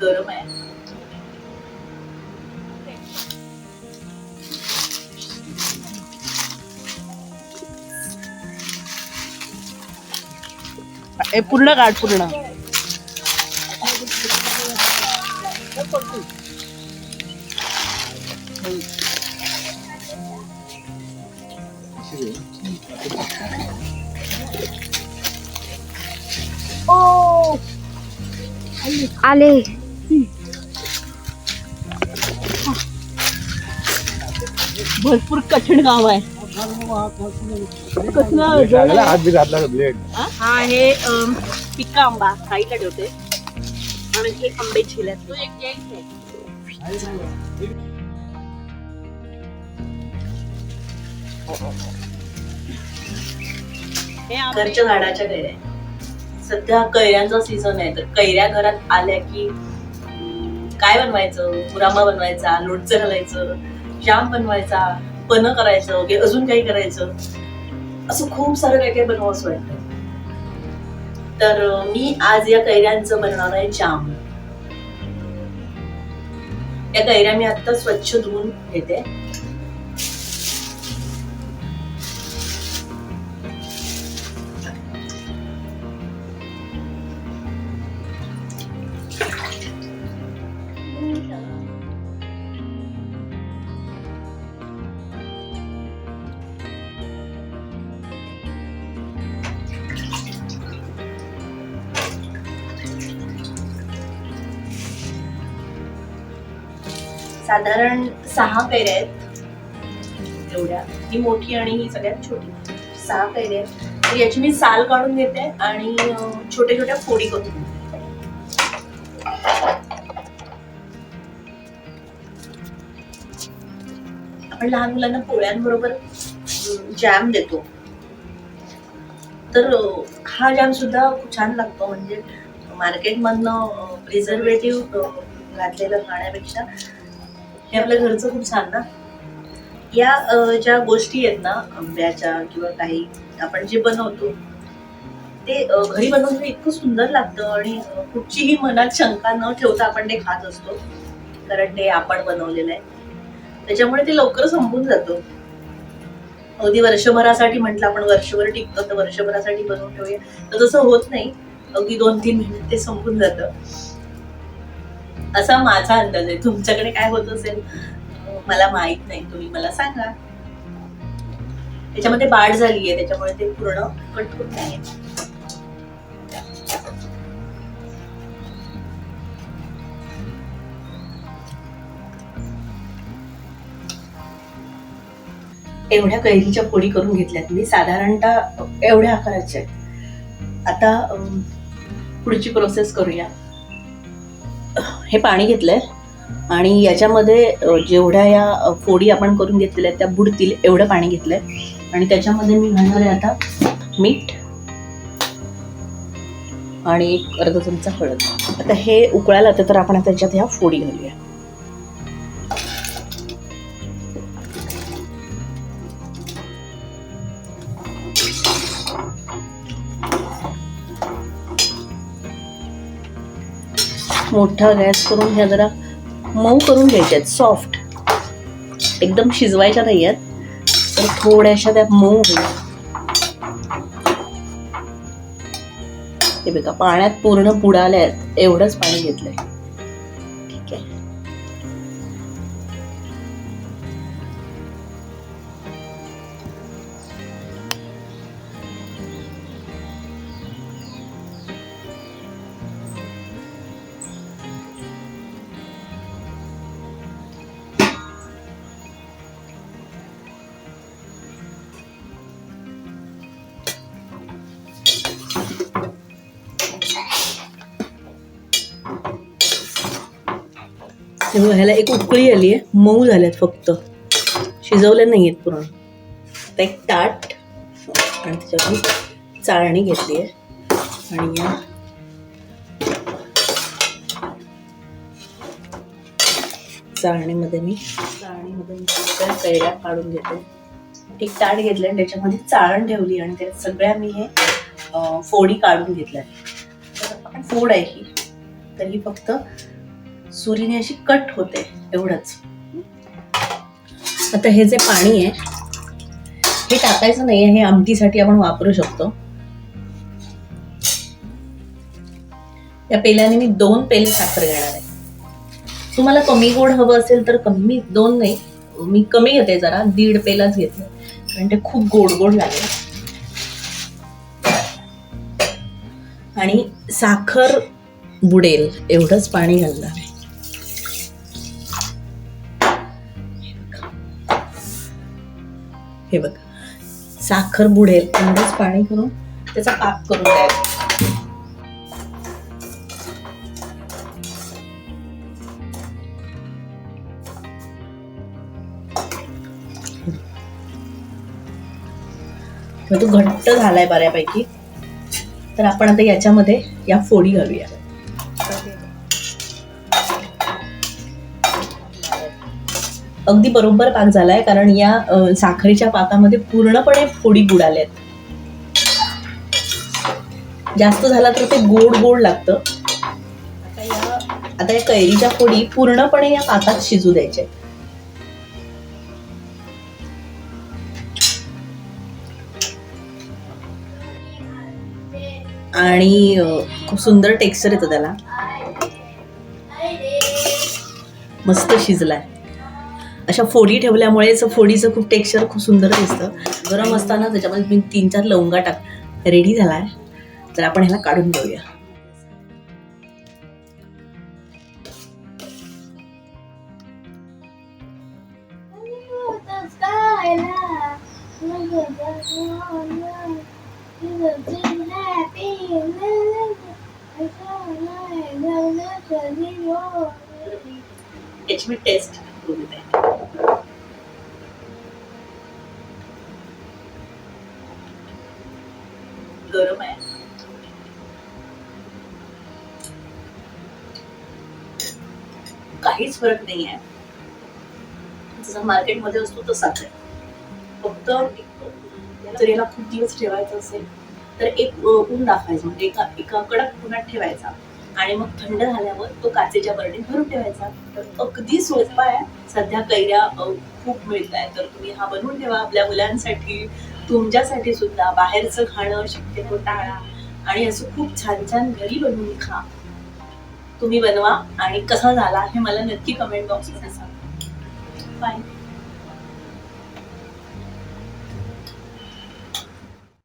गरम आहे. पूर्ण काढ पूर्ण. आले भरपूर कठीण काम आहे कसलं हात बी घातला ब्लेड हा हे अम, पिक्का आंबा साईडला ठेवते आणि हे आंबे छिल्यात हे आंबे- घरच्या झाडाच्या कैऱ्या सध्या कैऱ्यांचा सीझन आहे तर कैऱ्या घरात आल्या की काय बनवायचं? मुरांबा बनवायचा लोणचं घालायचं जाम बनवायचा पन करायचं वगैरे अजून काही करायचं. असं खूप सारं काय काय बनवावं असं वाटतं. तर मी आज या कैऱ्यांचं बनवणार आहे जाम. या कैऱ्या मी आता स्वच्छ धुवून घेते. साधारण सहा कैऱ्या आहेत. एवढ्या. ही मोठी आणि ही सगळ्यात छोटी. सहा पेऱ्या आहेत. तर याची मी साल काढून घेते आणि छोट्या छोट्या फोडी करून आपण लहान मुलांना पोळ्यांबरोबर जॅम देतो. तर हा जॅम सुद्धा खूप छान लागतो. म्हणजे मार्केटमधनं प्रिझर्वेटिव्ह घातलेलं खाण्यापेक्षा हे आपल्या घरचं खूप छान ना? या ज्या गोष्टी आहेत ना आंब्याच्या किंवा काही आपण जे बनवतो ते घरी बनवून इतकं सुंदर लागतं आणि कुठचीही मनात शंका न ठेवता आपण ते खात असतो कारण ते आपण बनवलेलं आहे. त्याच्यामुळे ते लवकर संपून जातं. अगदी वर्षभरासाठी म्हटलं आपण वर्षभर टिकतो तर वर्षभरासाठी बनवून ठेवूया. तर तसं होत नाही. अगदी दोन तीन महिन्यात ते संपून जातं. असा माझा अंदाज आहे. तुमच्याकडे काय होत असेल? मला माहीत नाही. तुम्ही मला सांगा. त्याच्यामध्ये बाढ झाली आहे त्याच्यामुळे ते पूर्ण कट होत नाहीये. एवढ्या कैरीच्या पोळी करून घेतल्यात मी साधारणतः एवढ्या आकाराच्या आहेत. आता अं, पुढची प्रोसेस करूया. हे पाणी घेतलं आहे आणि याच्यामध्ये जेवढ्या या फोडी आपण करून घेतलेल्या आहेत त्या बुडतील एवढं पाणी घेतलं आहे आणि त्याच्यामध्ये मी घालणार आहे आता मीठ आणि एक अर्धा चमचा हळद. आता हे उकळायला तर आपण आता त्याच्यात ह्या फोडी घालूया. मोठा गॅस करून ह्या जरा मऊ करून घ्यायच्या आहेत सॉफ्ट एकदम शिजवायच्या नाही आहेत तर थोड्याशा त्या मऊ होईल. हे बघा पाण्यात पूर्ण बुडाल्या आहेत एवढंच पाणी घेतलंय. हे बघा, ह्याला एक उकळी आली आहे मऊ झाल्यात फक्त. शिजवले नाही आहेत पूर्ण. आता एक ताट आणि त्याच्यातून चाळणी घेतली आहे आणि या. चाळणीमध्ये मी चाळणीमध्ये मी सगळ्या कैऱ्या काढून घेते. एक ताट घेतलं आणि त्याच्यामध्ये चाळण ठेवली आणि त्यात सगळ्या मी हे फोडी काढून घेतल्या फोड आहे ही. तर ही फक्त सुरीने अशी कट होते एवढंच. आता हे जे पाणी आहे हे टाकायचं नाही हे आमटीसाठी आपण वापरू शकतो. या पेल्याने मी दोन पेले साखर घेणार आहे. तुम्हाला कमी गोड हवं असेल तर कमी दोन नाही मी कमी घेते जरा दीड पेलाच घेते. कारण ते खूप गोड गोड लागेल. आणि साखर बुडेल एवढंच पाणी घालणार आहे. हे बघ. साखर बुडेल. एवढंच पाणी करून त्याचा पाक करून द्यायचा. तो घट्ट झालाय बऱ्यापैकी. तर आपण आता याच्यामध्ये या फोडी घालूया अगदी बरोबर पाक झालाय कारण या साखरेच्या पाकामध्ये पूर्णपणे फोडी बुडाल्यात जास्त झाला तर ते गोड गोड लागतं. आता या आता या कैरीच्या फोडी पूर्णपणे या पाकात शिजू द्यायच्या आणि खूप सुंदर टेक्स्चर येतं त्याला. मस्त शिजलाय. अशा फोडी ठेवल्यामुळेच फोडीचं खूप टेक्स्चर खूप सुंदर दिसतं. गरम असताना त्याच्यामध्ये मी तीन चार लवंगा टाक. रेडी झालाय? तर आपण ह्याला काढून घेऊया. मी टेस्ट गरम आहे. काहीच फरक नाही आहे जसं मार्केटमध्ये असतो तसाच आहे. फक्त जर याला खूप दिवस ठेवायचं असेल तर एक ऊन दाखवायचं. म्हणजे एका एका कडक उन्हात ठेवायचा. आणि मग थंड झाल्यावर तो काचेच्या बरणीत भरून ठेवायचा. तर अगदी सोपा आहे. सध्या कैऱ्या खूप मिळत आहे तर तुम्ही हा बनवून ठेवा. आपल्या मुलांसाठी तुमच्यासाठी सुद्धा बाहेरचं खाणं शक्यतो टाळा आणि असं खूप छान छान घरी बनवून खा. तुम्ही बनवा आणि कसा झाला हे मला नक्की कमेंट बॉक्समध्ये सांगा. बाय